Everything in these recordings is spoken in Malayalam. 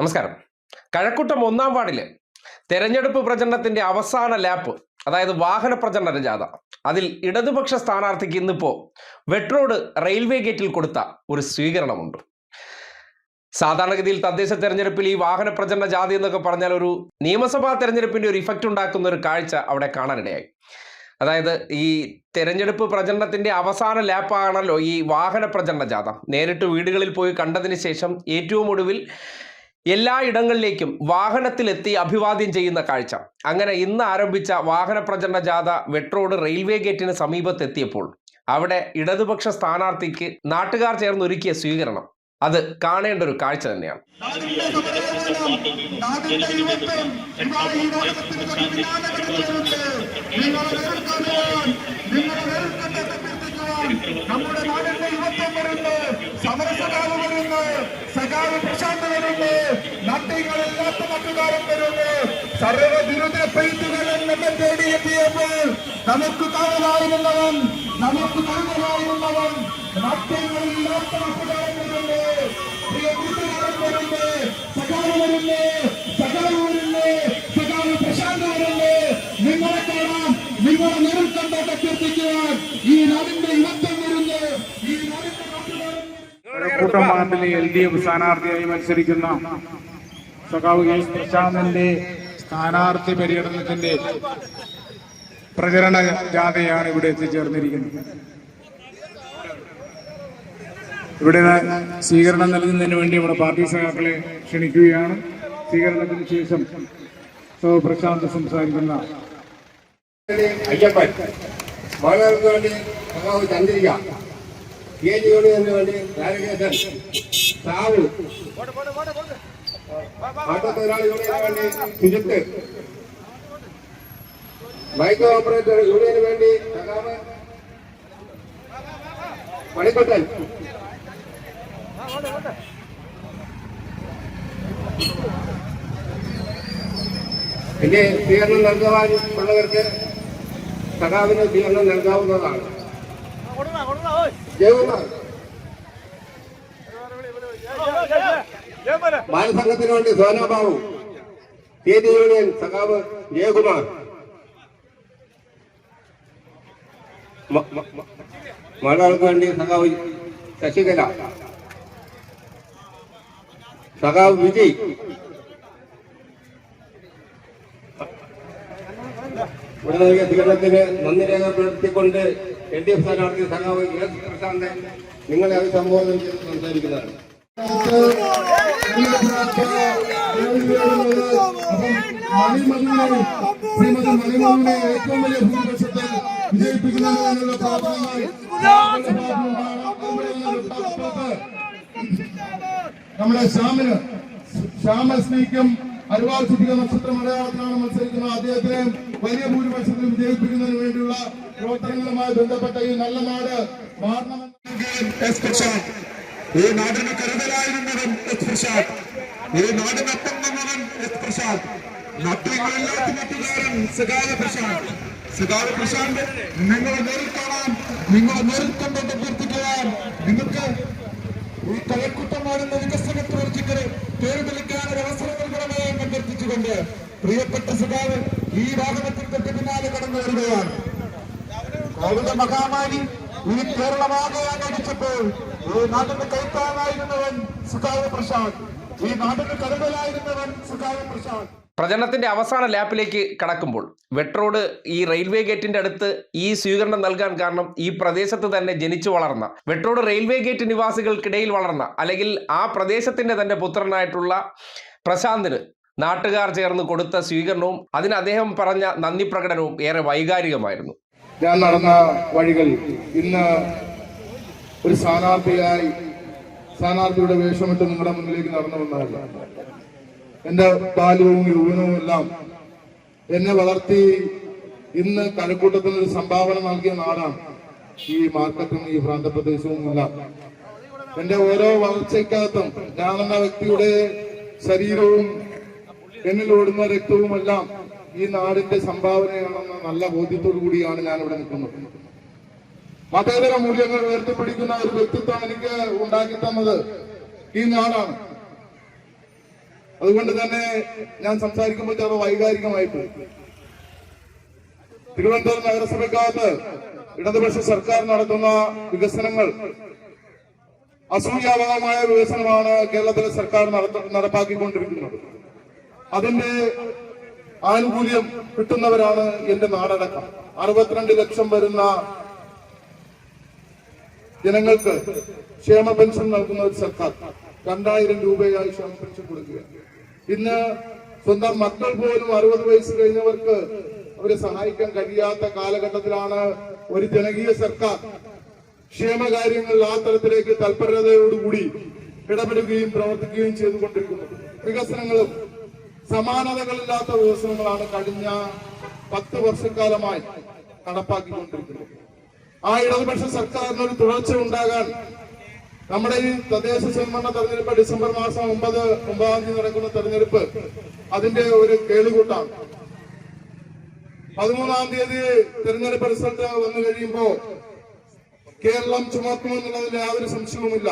നമസ്കാരം. കഴക്കൂട്ടം ഒന്നാം വാർഡിൽ തെരഞ്ഞെടുപ്പ് പ്രചരണത്തിന്റെ അവസാന ലാപ്പ് അതായത് വാഹന പ്രചരണ ജാഥ അതിൽ ഇടതുപക്ഷ സ്ഥാനാർത്ഥിക്ക് ഇന്നിപ്പോ വെട്രോഡ് റെയിൽവേ ഗേറ്റിൽ കൊടുത്ത ഒരു സ്വീകരണമുണ്ട്. സാധാരണഗതിയിൽ തദ്ദേശ തെരഞ്ഞെടുപ്പിൽ ഈ വാഹന പ്രചരണ ജാതി എന്നൊക്കെ പറഞ്ഞാൽ ഒരു നിയമസഭാ തെരഞ്ഞെടുപ്പിന്റെ ഒരു ഇഫക്റ്റ് ഉണ്ടാക്കുന്ന ഒരു കാഴ്ച അവിടെ കാണാനിടയായി. അതായത് ഈ തെരഞ്ഞെടുപ്പ് പ്രചരണത്തിന്റെ അവസാന ലാപ്പാണല്ലോ ഈ വാഹന പ്രചരണ ജാഥ. നേരിട്ട് വീടുകളിൽ പോയി കണ്ടതിന് ശേഷം ഏറ്റവും ഒടുവിൽ എല്ലാ ഇടങ്ങളിലേക്കും വാഹനത്തിലെത്തി അഭിവാദ്യം ചെയ്യുന്ന കാഴ്ച. അങ്ങനെ ഇന്ന് ആരംഭിച്ച വാഹന പ്രചരണ ജാഥ വെട്രോഡ് റെയിൽവേ ഗേറ്റിന് സമീപത്തെത്തിയപ്പോൾ അവിടെ ഇടതുപക്ഷ സ്ഥാനാർത്ഥിക്ക് നാട്ടുകാർ ചേർന്ന് ഒരുക്കിയ സ്വീകരണം. അത് കാണേണ്ട ഒരു കാഴ്ച തന്നെയാണ്. നമ്മുടെ നാടിന്റെ യുവത്വം വരുന്നു സമരസഖാവ് വരുന്നു. സഖാവ് പ്രശാന്ത് വരുന്നു. നാട്ടികളില്ലാത്ത നാട്ടുകാരൻ വരുന്നു. സർവ ദുരിത പെയ്ത്തുകളും തേടിയെത്തിയപ്പോൾ നമുക്ക് കാവലായിരുന്നവൻ നമുക്ക് കരുതലായിരുന്നവൻ നാട്യങ്ങളില്ലാത്ത നാട്ടുകാരൻ വരുന്നു. പ്രിയ വരുന്നു. വരുന്നു. വാർഡിലെ എൽ ഡി എഫ് സ്ഥാനാർത്ഥിയായി മത്സരിക്കുന്ന സഖാവ് കെ പ്രശാന്തിന്റെ സ്ഥാനാർത്ഥി പര്യടനത്തിന്റെ പ്രചരണ ജാഥയാണ് ഇവിടെ എത്തിച്ചേർന്നിരിക്കുന്നത്. ഇവിടെ സ്വീകരണം നൽകുന്നതിന് വേണ്ടി ഇവിടെ പാർട്ടി സഖാക്കളെ ക്ഷണിക്കുകയാണ്. സ്വീകരണത്തിന് ശേഷം സോ പ്രശാന്ത് സംസാരിക്കുന്ന അയ്യപ്പൻ മകൾക്ക് വേണ്ടി സഖാവ് ചന്ദ്രിക. കെ ജി യൂണിയന് വേണ്ടി? നാരകേശൻ സാവു ഓട്ടത്തൊഴിലാളി യൂണിയന് വേണ്ടി സുജിത്ത് ബൈക്ക് ഓപ്പറേറ്റർ യൂണിയന് വേണ്ടി സഖാവ് മണിക്കുട്ടൻ ഇനി സ്വീകരണം നൽകുവാൻ ഉള്ളവർക്ക് സഖാവിന് സ്വീകരണം നൽകാവുന്നതാണ്. ജയകുമാർ ബാലസംഘത്തിന് വേണ്ടി സോനാബാബു ഡി യൂണിയൻ സഖാവ് ജയകുമാർ. മ- മ- മ- മലയാളിക്ക് വേണ്ടി സഖാവ് ശശികല. സഖാവ് വിജയ്. ഇവിടെ നൽകിയ സ്വീകരണത്തിന് നന്ദി രേഖപ്പെടുത്തിക്കൊണ്ട് എൽ ഡി എഫ് സ്ഥാനാർത്ഥി സഖാവ് എസ് പ്രശാന്ത് നിങ്ങളെ അഭിസംബോധന ചെയ്ത് മണിമോഹനെ ഏറ്റവും വലിയ നമ്മുടെ ശ്യാമിന് ശ്യാമ അരുവാൾ ചുറ്റിക നക്ഷത്രം അടയാളത്തിലാണ് മത്സരിക്കുന്നത്. അദ്ദേഹത്തിനെ വലിയ ഭൂരിപക്ഷത്തിൽ വിജയിപ്പിക്കുന്നതിന് വേണ്ടിയുള്ള പ്രവർത്തനങ്ങളുമായി ബന്ധപ്പെട്ട ഈ നല്ല നാട് ഈ നാടിന് കരുതലായിരുന്നതും എസ് ഈ നാടിനൊപ്പം നിന്നവൻ എസ് പ്രശാന്ത് നാട്യങ്ങളില്ലാത്ത നാട്ടുകാരൻ സഖാവ് പ്രശാന്ത്. സഖാവ് നിങ്ങളെ നേരിൽ കാണാൻ നിങ്ങളെ നേരിൽ കണ്ടുകൊണ്ട് അഭ്യർത്ഥിക്കുവാൻ നിങ്ങൾക്ക് ഈ കഴക്കൂട്ടമാണെന്ന വികസന പ്രവർത്തിക്കരെ പേര് വിളിക്കാൻ അവസരം അഭ്യർത്ഥിച്ചുകൊണ്ട് പ്രിയപ്പെട്ട സഖാവ് ഈ വാഹനത്തിൽ തൊട്ട് പിന്നാലെ കടന്നു വരികയാണ്. കോവിഡ് മഹാമാരി ഈ കേരളമാകെ അടിച്ചപ്പോൾ ഈ നാടിന് കൈത്താനായിരുന്നവൻ സുഖാവ് പ്രസാദ്. ഈ നാടിന് കരുതലായിരുന്നവൻ സുഖാവ് പ്രസാദ്. പ്രചരണത്തിന്റെ അവസാന ലാപ്പിലേക്ക് കടക്കുമ്പോൾ വെട്രോഡ് ഈ റെയിൽവേ ഗേറ്റിന്റെ അടുത്ത് ഈ സ്വീകരണം നൽകാൻ കാരണം ഈ പ്രദേശത്ത് തന്നെ ജനിച്ചു വളർന്ന വെട്രോഡ് റെയിൽവേ ഗേറ്റ് നിവാസികൾക്കിടയിൽ വളർന്ന അല്ലെങ്കിൽ ആ പ്രദേശത്തിന്റെ തന്നെ പുത്രനായിട്ടുള്ള പ്രശാന്തിന് നാട്ടുകാർ ചേർന്ന് കൊടുത്ത സ്വീകരണവും അതിന് അദ്ദേഹം പറഞ്ഞ നന്ദി പ്രകടനവും ഏറെ വൈകാരികമായിരുന്നു. ഞാൻ നടന്ന വഴികൾ ഇന്ന് ഒരു സ്ഥാനാർത്ഥിയായി സ്ഥാനാർത്ഥിയുടെ വേഷമിട്ട് നിങ്ങളുടെ മുന്നിലേക്ക് നടന്നു വന്നതല്ല. എന്റെ ബാല്യവും യൗവനവും എല്ലാം എന്നെ വളർത്തി ഇന്ന് കഴക്കൂട്ടത്തിന് ഒരു സംഭാവന നൽകിയ നാടാണ് ഈ മാർക്കറ്റും ഈ പ്രാന്തപ്രദേശവും എല്ലാം. എന്റെ ഓരോ വളർച്ചയ്ക്കകത്തും ഞാനെന്ന വ്യക്തിയുടെ ശരീരവും എന്നിൽ ഓടുന്ന രക്തവുമെല്ലാം ഈ നാടിന്റെ സംഭാവനയാണെന്ന നല്ല ബോധ്യത്തോടു കൂടിയാണ് ഞാൻ ഇവിടെ നിൽക്കുന്നത്. മതേതര മൂല്യങ്ങൾ ഉയർത്തിപ്പിടിക്കുന്ന ഒരു വ്യക്തിത്വം എനിക്ക് ഉണ്ടാക്കി തന്നത് ഈ നാടാണ്. അതുകൊണ്ട് തന്നെ ഞാൻ സംസാരിക്കുമ്പോൾ ചില വൈകാരികമായിട്ട് തിരുവനന്തപുരം നഗരസഭയ്ക്കകത്ത് ഇടതുപക്ഷ സർക്കാർ നടത്തുന്ന വികസനങ്ങൾ അസൂയാവഹമായ വികസനമാണ് കേരളത്തിലെ സർക്കാർ നടപ്പാക്കിക്കൊണ്ടിരിക്കുന്നത്. അതിന്റെ ആനുകൂല്യം കിട്ടുന്നവരാണ് എന്റെ നാടടക്കം. അറുപത്തിരണ്ട് ലക്ഷം വരുന്ന ജനങ്ങൾക്ക് ക്ഷേമ പെൻഷൻ നൽകുന്ന ഒരു സർക്കാർ രണ്ടായിരം രൂപയായി ക്ഷേമ പെൻഷൻ കൊടുക്കുക ഇന്ന് സ്വന്തം മക്കൾ പോലും അറുപത് വയസ്സ് കഴിഞ്ഞവർക്ക് അവരെ സഹായിക്കാൻ കഴിയാത്ത കാലഘട്ടത്തിലാണ് ഒരു ജനകീയ സർക്കാർ ക്ഷേമകാര്യങ്ങളിൽ ആ തരത്തിലേക്ക് തൽപരതയോടുകൂടി ഇടപെടുകയും പ്രവർത്തിക്കുകയും ചെയ്തുകൊണ്ടിരിക്കുന്നു വികസനങ്ങളും സമാനതകളില്ലാത്ത വികസനങ്ങളാണ് കഴിഞ്ഞ പത്ത് വർഷക്കാലമായി നടപ്പാക്കിക്കൊണ്ടിരിക്കുന്നത്. ആ ഇടതുപക്ഷ സർക്കാരിന് ഒരു തുടർച്ച ഉണ്ടാകാൻ നമ്മുടെ ഈ തദ്ദേശ സ്വയംഭരണ തെരഞ്ഞെടുപ്പ് ഡിസംബർ മാസം ഒമ്പത് ഒമ്പതാം തീയതി നടക്കുന്ന തെരഞ്ഞെടുപ്പ് അതിന്റെ ഒരു കേളുകൂട്ടാണ്. പതിമൂന്നാം തീയതി തെരഞ്ഞെടുപ്പ് റിസൾട്ട് വന്നു കഴിയുമ്പോ കേരളം ചുമക്കുമെന്നുള്ളതിൽ യാതൊരു സംശയവുമില്ല.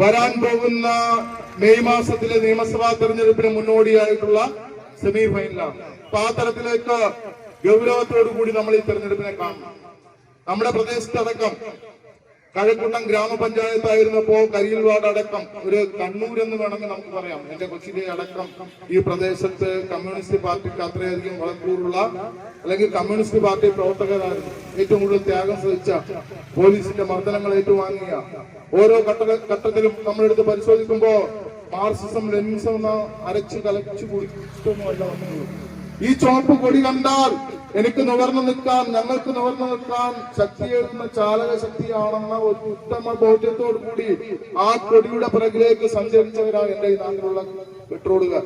വരാൻ പോകുന്ന മെയ് മാസത്തിലെ നിയമസഭാ തെരഞ്ഞെടുപ്പിന് മുന്നോടിയായിട്ടുള്ള സെമി ഫൈനലാണ്. അപ്പൊ ആ തരത്തിലേക്ക് ഗൗരവത്തോടു കൂടി നമ്മൾ ഈ തെരഞ്ഞെടുപ്പിനെ കാണണം. നമ്മുടെ പ്രദേശത്തടക്കം കഴക്കൂട്ടം ഗ്രാമപഞ്ചായത്തായിരുന്നപ്പോ കരിയിൽ വാർഡ് അടക്കം ഒരു കണ്ണൂർ എന്ന് വേണമെങ്കിൽ നമുക്ക് പറയാം. എന്റെ കൊച്ചിയിലെ അടക്കം ഈ പ്രദേശത്ത് കമ്മ്യൂണിസ്റ്റ് പാർട്ടിക്ക് അത്രയധികം വളക്കൂറുള്ള അല്ലെങ്കിൽ കമ്മ്യൂണിസ്റ്റ് പാർട്ടി പ്രവർത്തകരായിരുന്നു ഏറ്റവും കൂടുതൽ ത്യാഗം സഹിച്ച പോലീസിന്റെ മർദ്ദനങ്ങൾ ഏറ്റുവാങ്ങിയ. ഓരോ ഘട്ട ഘട്ടത്തിലും നമ്മളെടുത്ത് പരിശോധിക്കുമ്പോ മാർസിസം ലെനിസം എന്ന അരച്ചു കലച്ചു കുടിച്ചിട്ടൊന്നുമല്ല ഈ ചോപ്പ് കൊടി കണ്ടാൽ എനിക്ക് നിവർന്നു നിൽക്കാൻ ഞങ്ങൾക്ക് നിവർന്നു നിൽക്കാൻ ശക്തിയേറുന്ന ചാലക ശക്തിയാണെന്ന ഒരു ഉത്തമ ബോധ്യത്തോടു കൂടി ആ കൊടിയുടെ പിറകിലേക്ക് സഞ്ചരിച്ചവരാണ് എന്റെ ഈ നാട്ടിലുള്ള പെട്രോളുകാർ.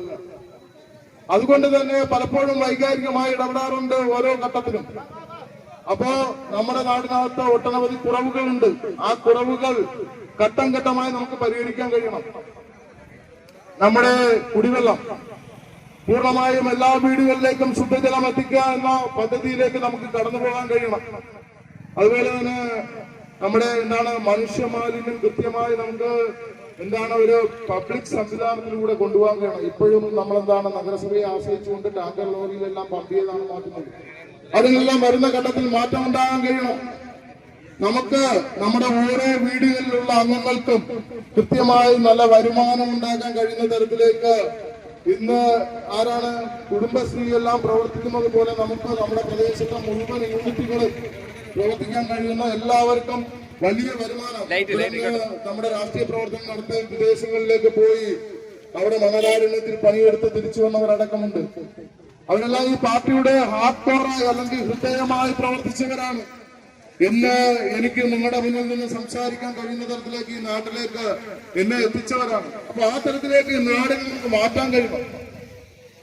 അതുകൊണ്ട് തന്നെ പലപ്പോഴും വൈകാരികമായി ഇടപെടാറുണ്ട് ഓരോ ഘട്ടത്തിലും. അപ്പോ നമ്മുടെ നാടിനകത്ത് ഒട്ടനവധി കുറവുകളുണ്ട്. ആ കുറവുകൾ ഘട്ടം ഘട്ടമായി നമുക്ക് പരിഹരിക്കാൻ കഴിയണം. നമ്മുടെ കുടിവെള്ളം പൂർണമായും എല്ലാ വീടുകളിലേക്കും ശുദ്ധജലം എത്തിക്കുക എന്ന പദ്ധതിയിലേക്ക് നമുക്ക് കടന്നു പോകാൻ കഴിയണം. അതുപോലെ തന്നെ നമ്മുടെ എന്താണ് മനുഷ്യമാലിന്യം കൃത്യമായി നമുക്ക് എന്താണ് ഒരു പബ്ലിക് സംവിധാനത്തിലൂടെ കൊണ്ടുപോകാൻ കഴിയണം. ഇപ്പോഴും നമ്മൾ എന്താണ് നഗരസഭയെ ആശ്രയിച്ചുകൊണ്ട് ടാങ്കർ ലോറിയിലെല്ലാം പമ്പ് ചെയ്താണ് മാറ്റുന്നത്. അതിനെല്ലാം വരുന്ന ഘട്ടത്തിൽ മാറ്റം ഉണ്ടാകാൻ കഴിയണം. നമുക്ക് നമ്മുടെ ഓരോ വീടുകളിലുള്ള അംഗങ്ങൾക്കും കൃത്യമായി നല്ല വരുമാനം ഉണ്ടാക്കാൻ കഴിയുന്ന തരത്തിലേക്ക് ഇന്ന് ആരാണ് കുടുംബശ്രീ എല്ലാം പ്രവർത്തിക്കുന്നത് പോലെ നമുക്ക് നമ്മുടെ പ്രദേശത്തെ മുഴുവൻ യൂണിറ്റുകളും പ്രവർത്തിക്കാൻ കഴിയുന്ന എല്ലാവർക്കും വലിയ വരുമാനം. നമ്മുടെ രാഷ്ട്രീയ പ്രവർത്തനം നടത്തി വിദേശങ്ങളിലേക്ക് പോയി അവിടെ മണലാരണ്യത്തിൽ പണിയെടുത്ത് തിരിച്ചു വന്നവരടക്കമുണ്ട്. അവരെല്ലാം ഈ പാർട്ടിയുടെ ഹാർഡ് കോറായി അല്ലെങ്കിൽ ഹൃദയമായി പ്രവർത്തിച്ചവരാണ്. ഇന്ന് എനിക്ക് നിങ്ങളുടെ മുന്നിൽ നിന്ന് സംസാരിക്കാൻ കഴിയുന്ന തരത്തിലേക്ക് ഈ നാട്ടിലേക്ക് എന്നെ എത്തിച്ചവരാണ്. അപ്പൊ ആ തരത്തിലേക്ക് ഈ നാടിനെ നമുക്ക് മാറ്റാൻ കഴിയണം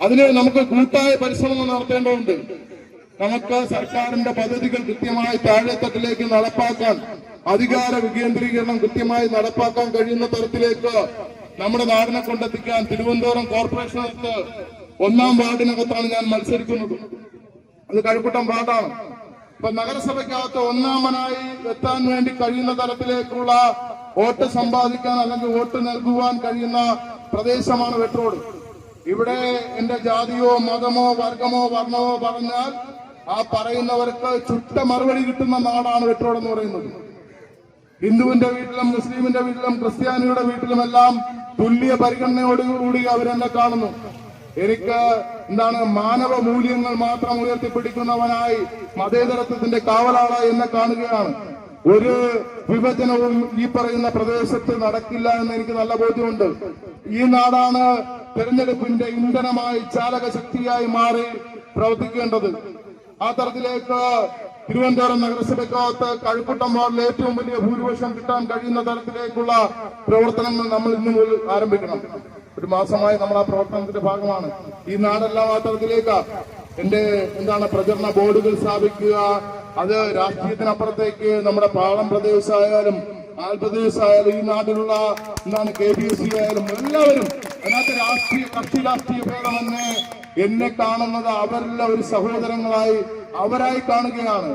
അതിന് നമുക്ക് കൂട്ടായ പരിശ്രമം നടത്തേണ്ടതുണ്ട്. നമുക്ക് സർക്കാരിന്റെ പദ്ധതികൾ കൃത്യമായി താഴെത്തട്ടിലേക്ക് നടപ്പാക്കാൻ അധികാര വികേന്ദ്രീകരണം കൃത്യമായി നടപ്പാക്കാൻ കഴിയുന്ന തരത്തിലേക്ക് നമ്മുടെ നാടിനെ കൊണ്ടെത്തിക്കാൻ തിരുവനന്തപുരം കോർപ്പറേഷനകത്ത് ഒന്നാം വാർഡിനകത്താണ് ഞാൻ മത്സരിക്കുന്നത്. അത് കഴിപ്പുട്ടം വാർഡാണ്. ഇപ്പൊ നഗരസഭയ്ക്കകത്ത് ഒന്നാമനായി എത്താൻ വേണ്ടി കഴിയുന്ന തരത്തിലേക്കുള്ള വോട്ട് സമ്പാദിക്കാൻ അല്ലെങ്കിൽ വോട്ട് നൽകുവാൻ കഴിയുന്ന പ്രദേശമാണ് വെട്രോഡ് ഇവിടെ എന്റെ ജാതിയോ മതമോ വർഗമോ വർണമോ പറഞ്ഞാൽ ആ പറയുന്നവർക്ക് ചുട്ട മറുപടി കിട്ടുന്ന നാടാണ് വെട്രോഡ് എന്ന് പറയുന്നത്. ഹിന്ദുവിന്റെ വീട്ടിലും മുസ്ലിമിന്റെ വീട്ടിലും ക്രിസ്ത്യാനിയുടെ വീട്ടിലുമെല്ലാം തുല്യ പരിഗണനയോടുകൂടി അവരെന്നെ കാണുന്നു. എനിക്ക് എന്താണ് മാനവ മൂല്യങ്ങൾ മാത്രം ഉയർത്തിപ്പിടിക്കുന്നവനായി മതേതരത്വത്തിന്റെ കാവലാള എന്നെ കാണുകയാണ്. ഒരു വിഭജനവും ഈ പറയുന്ന പ്രദേശത്ത് നടക്കില്ല എന്ന് എനിക്ക് നല്ല ബോധ്യമുണ്ട്. ഈ നാടാണ് തെരഞ്ഞെടുപ്പിന്റെ ഇന്ധനമായി ചാലക ശക്തിയായി മാറി പ്രവർത്തിക്കേണ്ടത്. ആ തരത്തിലേക്ക് തിരുവനന്തപുരം നഗരസഭയ്ക്കകത്ത് കഴുക്കുട്ടം വാർഡിൽ ഏറ്റവും വലിയ ഭൂരിപക്ഷം കിട്ടാൻ കഴിയുന്ന തരത്തിലേക്കുള്ള പ്രവർത്തനങ്ങൾ നമ്മൾ ഇന്നു മുതൽ ആരംഭിക്കണം. ഒരു മാസമായി നമ്മൾ ആ പ്രവർത്തനത്തിന്റെ ഭാഗമാണ്. ഈ നാടെല്ലാം ആ തരത്തിലേക്ക് എന്റെ എന്താണ് പ്രചരണ ബോർഡുകൾ സ്ഥാപിക്കുക അത് രാഷ്ട്രീയത്തിനപ്പുറത്തേക്ക് നമ്മുടെ പാളം പ്രദേശമായാലും ആൽപ്രദേശമായാലും ഈ നാട്ടിലുള്ള എന്താണ് കെ പി സി ആയാലും എല്ലാവരും അതിനകത്ത് രാഷ്ട്രീയ കക്ഷി രാഷ്ട്രീയ ഭേദമെന്നെ എന്നെ കാണുന്നത് അവരെല്ലാം ഒരു സഹോദരങ്ങളായി അവരായി കാണുകയാണ്.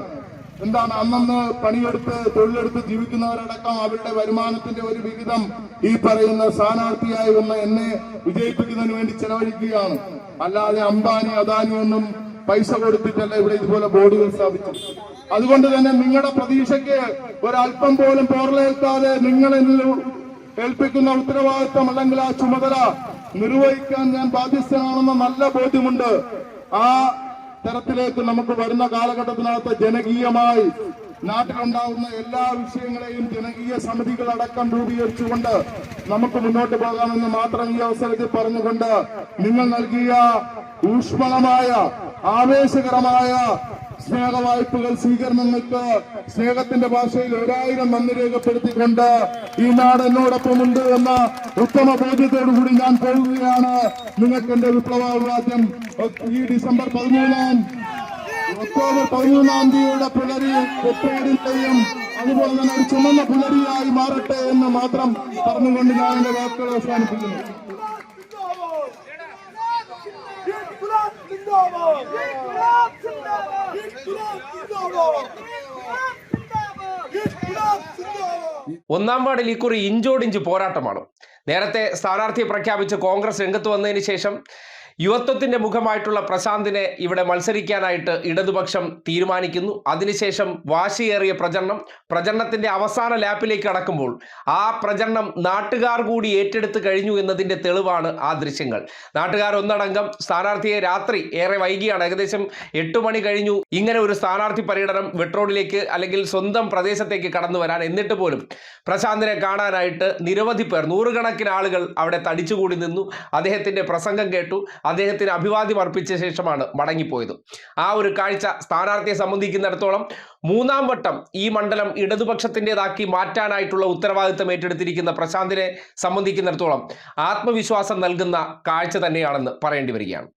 എന്താണ് അന്നന്ന് പണിയെടുത്ത് തൊഴിലെടുത്ത് ജീവിക്കുന്നവരടക്കം അവരുടെ വരുമാനത്തിന്റെ ഒരു വിഹിതം ഈ പറയുന്ന സ്ഥാനാർത്ഥിയായി വന്ന എന്നെ വിജയിപ്പിക്കുന്നതിന് വേണ്ടി ചെലവഴിക്കുകയാണ്. അല്ലാതെ അംബാനി അദാനി ഒന്നും പൈസ കൊടുത്തിട്ടല്ല ഇവിടെ ഇതുപോലെ ബോർഡുകൾ സ്ഥാപിച്ചു അതുകൊണ്ട് തന്നെ നിങ്ങളുടെ പ്രതീക്ഷയ്ക്ക് ഒരല്പം പോലും പോർലേൽക്കാതെ നിങ്ങളെ ഏൽപ്പിക്കുന്ന ഉത്തരവാദിത്തം അല്ലെങ്കിൽ ആ ചുമതല നിർവഹിക്കാൻ ഞാൻ ബാധ്യസ്ഥനാണെന്ന നല്ല ബോധ്യമുണ്ട്. ആ തരത്തിലേക്ക് നമുക്ക് വരുന്ന കാലഘട്ടത്തിനകത്ത് ജനകീയമായി നാട്ടിലുണ്ടാവുന്ന എല്ലാ വിഷയങ്ങളെയും ജനകീയ സമിതികളടക്കം രൂപീകരിച്ചുകൊണ്ട് നമുക്ക് മുന്നോട്ട് പോകാമെന്ന് മാത്രം ഈ അവസരത്തിൽ പറഞ്ഞുകൊണ്ട് നിങ്ങൾ നൽകിയ ഊഷ്മളമായ ആവേശകരമായ സ്നേഹവായ്പകൾ സ്വീകരണങ്ങൾക്ക് സ്നേഹത്തിന്റെ ഭാഷയിൽ ഒരായിരം നന്ദി രേഖപ്പെടുത്തിക്കൊണ്ട് ഈ നാട് എന്നോടൊപ്പമുണ്ട് എന്ന ഉത്തമ ബോധ്യത്തോടുകൂടി ഞാൻ പോകുകയാണ് നിങ്ങൾക്ക് എന്റെ വിപ്ലവാദ്യം ഈ ഡിസംബർ പതിമൂന്നാം ഒക്ടോബർ പതിമൂന്നാം തീയതിയുടെ പുലരി വെട്ടേടിന്റെയും അതുപോലെ തന്നെ ഒരു ചുമന്ന പുലരിയായി മാറട്ടെ എന്ന് മാത്രം പറഞ്ഞുകൊണ്ട് ഞാൻ എന്റെ വാക്കുകൾ അവസാനിപ്പിക്കുന്നു. İnkılap ഒന്നാം വാർഡിൽ ഇക്കുറി ഇഞ്ചോടിഞ്ച് പോരാട്ടമാണ്. നേരത്തെ സ്ഥാനാർത്ഥിയെ പ്രഖ്യാപിച്ച് കോൺഗ്രസ് രംഗത്ത് വന്നതിന് ശേഷം യുവത്വത്തിന്റെ മുഖമായിട്ടുള്ള പ്രശാന്തിനെ ഇവിടെ മത്സരിക്കാനായിട്ട് ഇടതുപക്ഷം തീരുമാനിക്കുന്നു. അതിനുശേഷം വാശിയേറിയ പ്രചരണം. പ്രചരണത്തിന്റെ അവസാന ലാപ്പിലേക്ക് കടക്കുമ്പോൾ ആ പ്രചരണം നാട്ടുകാർ കൂടി ഏറ്റെടുത്ത് കഴിഞ്ഞു എന്നതിന്റെ തെളിവാണ് ആ ദൃശ്യങ്ങൾ. നാട്ടുകാർ ഒന്നടങ്കം സ്ഥാനാർത്ഥിയെ രാത്രി ഏറെ വൈകിയാണ്. ഏകദേശം എട്ട് മണി കഴിഞ്ഞു. ഇങ്ങനെ ഒരു സ്ഥാനാർത്ഥി പര്യടനം വെട്രോഡിലേക്ക് അല്ലെങ്കിൽ സ്വന്തം പ്രദേശത്തേക്ക് കടന്നു വരാൻ എന്നിട്ട് പോലും പ്രശാന്തിനെ കാണാനായിട്ട് നിരവധി പേർ നൂറുകണക്കിന് ആളുകൾ അവിടെ തടിച്ചുകൂടി നിന്നു. അദ്ദേഹത്തിന്റെ പ്രസംഗം കേട്ടു. അദ്ദേഹത്തിന് അഭിവാദ്യം അർപ്പിച്ച ശേഷമാണ് മടങ്ങിപ്പോയത്. ആ ഒരു കാഴ്ച സ്ഥാനാർത്ഥിയെ സംബന്ധിക്കുന്നിടത്തോളം മൂന്നാം വട്ടം ഈ മണ്ഡലം ഇടതുപക്ഷത്തിന്റെതാക്കി മാറ്റാനായിട്ടുള്ള ഉത്തരവാദിത്തം ഏറ്റെടുത്തിരിക്കുന്ന പ്രശാന്തിനെ സംബന്ധിക്കുന്നിടത്തോളം ആത്മവിശ്വാസം നൽകുന്ന കാഴ്ച തന്നെയാണെന്ന് പറയേണ്ടി വരികയാണ്.